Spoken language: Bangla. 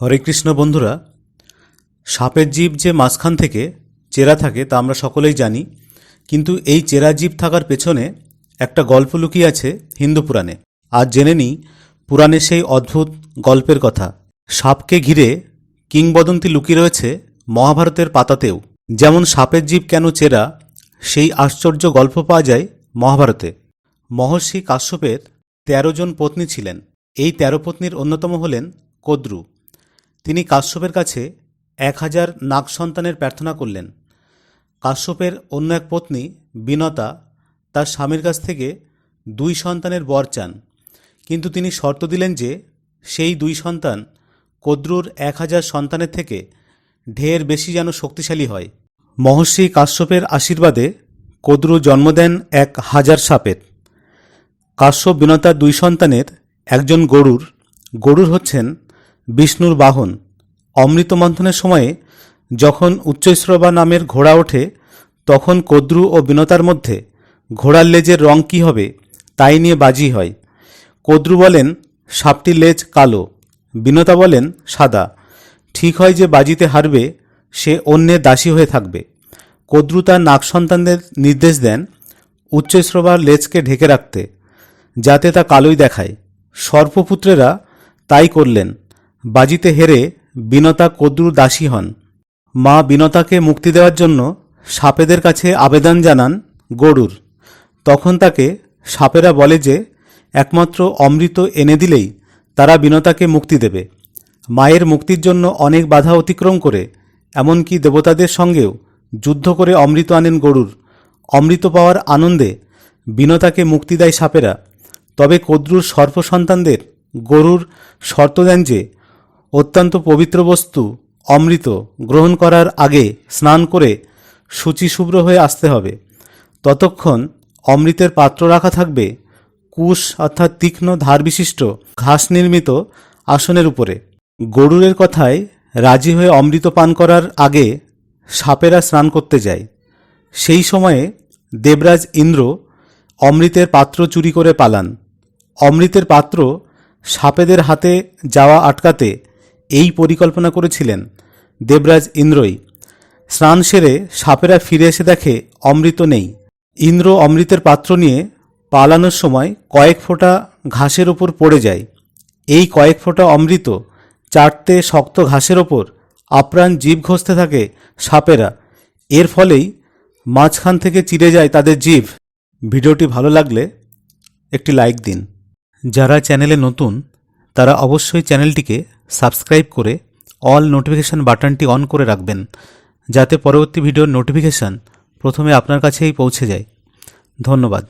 হরে কৃষ্ণ বন্ধুরা, সাপের জীব যে মাঝখান থেকে চেরা থাকে তা আমরা সকলেই জানি, কিন্তু এই চেরা জীব থাকার পেছনে একটা গল্প লুকিয়ে আছে হিন্দু পুরাণে। আজ জেনে নিই পুরাণে সেই অদ্ভুত গল্পের কথা। সাপকে ঘিরে কিংবদন্তি লুকিয়ে রয়েছে মহাভারতের পাতাতেও। যেমন সাপের জীব কেন চেরা, সেই আশ্চর্য গল্প পাওয়া যায় মহাভারতে। মহর্ষি কাশ্যপের তেরো জন পত্নী ছিলেন। এই তেরো পত্নীর অন্যতম হলেন কদ্রু। তিনি কাশ্যপের কাছে এক হাজার নাগ সন্তানের প্রার্থনা করলেন। কাশ্যপের অন্য এক পত্নী, বিনতা, তার স্বামীর কাছ থেকে দুই সন্তানের বর চান। কিন্তু তিনি শর্ত দিলেন যে, সেই দুই সন্তান কদ্রুর এক হাজার সন্তানের থেকে ঢের বেশি যেন শক্তিশালী হয়। মহর্ষি কাশ্যপের আশীর্বাদে কদ্রু জন্ম দেন এক হাজার সাপের। কাশ্যপ বিনতার দুই সন্তানের একজন গরুর। গরুর হচ্ছেন বিষ্ণুর বাহন। অমৃত মন্থনের সময়ে যখন উচ্চৈশ্রবা নামের ঘোড়া ওঠে, তখন কদ্রু ও বিনতার মধ্যে ঘোড়ার লেজের রং কী হবে তাই নিয়ে বাজি হয়। কদ্রু বলেন, সাপটির লেজ কালো। বিনতা বলেন, সাদা। ঠিক হয় যে বাজিতে হারবে, সে অন্যের দাসী হয়ে থাকবে। কদ্রু তার নাগ সন্তানদের নির্দেশ দেন উচ্চশ্রবার লেজকে ঢেকে রাখতে, যাতে তা কালোই দেখায়। সর্পপুত্রেরা তাই করলেন। বাজিতে হেরে বিনতা কদ্রুর দাসী হন। মা বিনতাকে মুক্তি দেওয়ার জন্য সাপেদের কাছে আবেদন জানান গরুর। তখন তাকে সাপেরা বলে যে, একমাত্র অমৃত এনে দিলেই তারা বিনতাকে মুক্তি দেবে। মায়ের মুক্তির জন্য অনেক বাধা অতিক্রম করে, এমনকি দেবতাদের সঙ্গেও যুদ্ধ করে অমৃত আনেন গরুর। অমৃত পাওয়ার আনন্দে বিনতাকে মুক্তি দেয় সাপেরা। তবে কদ্রুর সর্প সন্তানদের গরুর শর্ত দেন যে অত্যন্ত পবিত্র বস্তু, অমৃত, গ্রহণ করার আগে স্নান করে শুচিশুভ্র হয়ে আসতে হবে। ততক্ষণ অমৃতের পাত্র রাখা থাকবে, কুশ অর্থাৎ তীক্ষ্ণ ধার বিশিষ্ট ঘাস নির্মিত আসনের উপরে। গরুরের কথায় রাজি হয়ে অমৃত পান করার আগে সাপেরা স্নান করতে যায়। সেই সময়ে দেবরাজ ইন্দ্র অমৃতের পাত্র চুরি করে পালান। অমৃতের পাত্র সাপেদের হাতে যাওয়া আটকাতে এই পরিকল্পনা করেছিলেন দেবরাজ ইন্দ্রই। স্নান সেরে সাপেরা ফিরে এসে দেখে অমৃত নেই। ইন্দ্র অমৃতের পাত্র নিয়ে পালানোর সময় কয়েক ফোঁটা ঘাসের ওপর পড়ে যায়। এই কয়েক ফোঁটা অমৃত চারটে শক্ত ঘাসের ওপর আপ্রাণ জীব ঘষতে থাকে সাপেরা। এর ফলেই মাঝখান থেকে চিরে যায় তাদের জীব। ভিডিওটি ভালো লাগলে একটি লাইক দিন। যারা চ্যানেলে নতুন, তারা অবশ্যই চ্যানেলটিকে সাবস্ক্রাইব করে অল নোটিফিকেশান বাটনটি অন করে রাখবেন, যাতে পরবর্তী ভিডিওর নোটিফিকেশান প্রথমে আপনার কাছেই পৌঁছে যায়। ধন্যবাদ।